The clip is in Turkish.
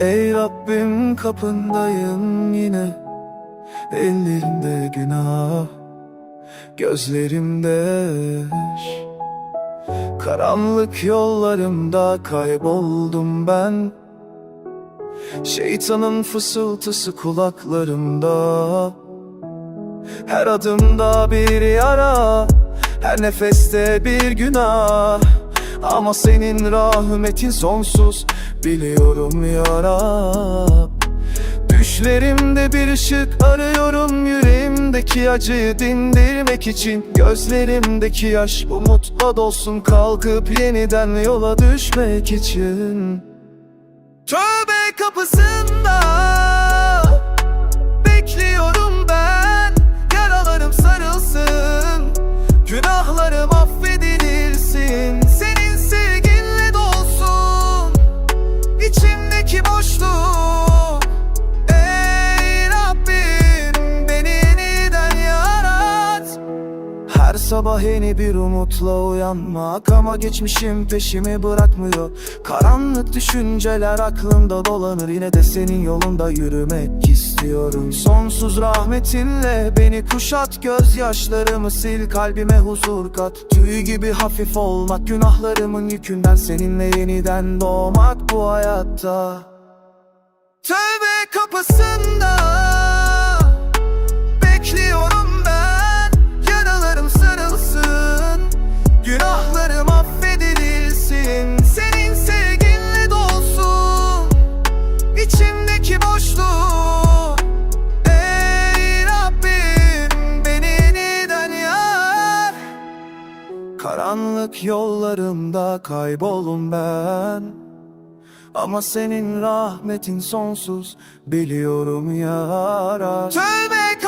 Ey Rabbim kapındayım yine. Ellerimde günah Gözlerimde aşk. Karanlık yollarımda kayboldum ben. Şeytanın fısıltısı kulaklarımda. Her adımda bir yara Her nefeste bir günah Ama senin rahmetin sonsuz. Biliyorum ya Rab Düşlerimde bir ışık arıyorum yüreğimdeki acıyı dindirmek için. Gözlerimdeki yaş umutla dolsun kalkıp yeniden yola düşmek için. Tövbe kapısında içimdeki boşluk Ey Rabbim beni yeniden yarat. Her sabah yeni bir umutla uyanmak Ama geçmişim peşimi bırakmıyor. Karanlık düşünceler aklımda dolanır Yine de senin yolunda yürümek istiyorum. Sonsuz rahmetinle beni kuşat Gözyaşlarımı sil kalbime huzur kat. Tüy gibi hafif olmak Günahlarımın yükünden seninle yeniden doğmak bu hayatta Tövbe kapısında Bekliyorum ben. Yaralarım sarılsın Günahlarım affedilsin. Senin sevginle dolsun İçimdeki boşluk Ey Rabbim Beni yeniden yar. Karanlık yollarımda kaybolum ben ama senin rahmetin sonsuz biliyorum ya Rab. Tövbe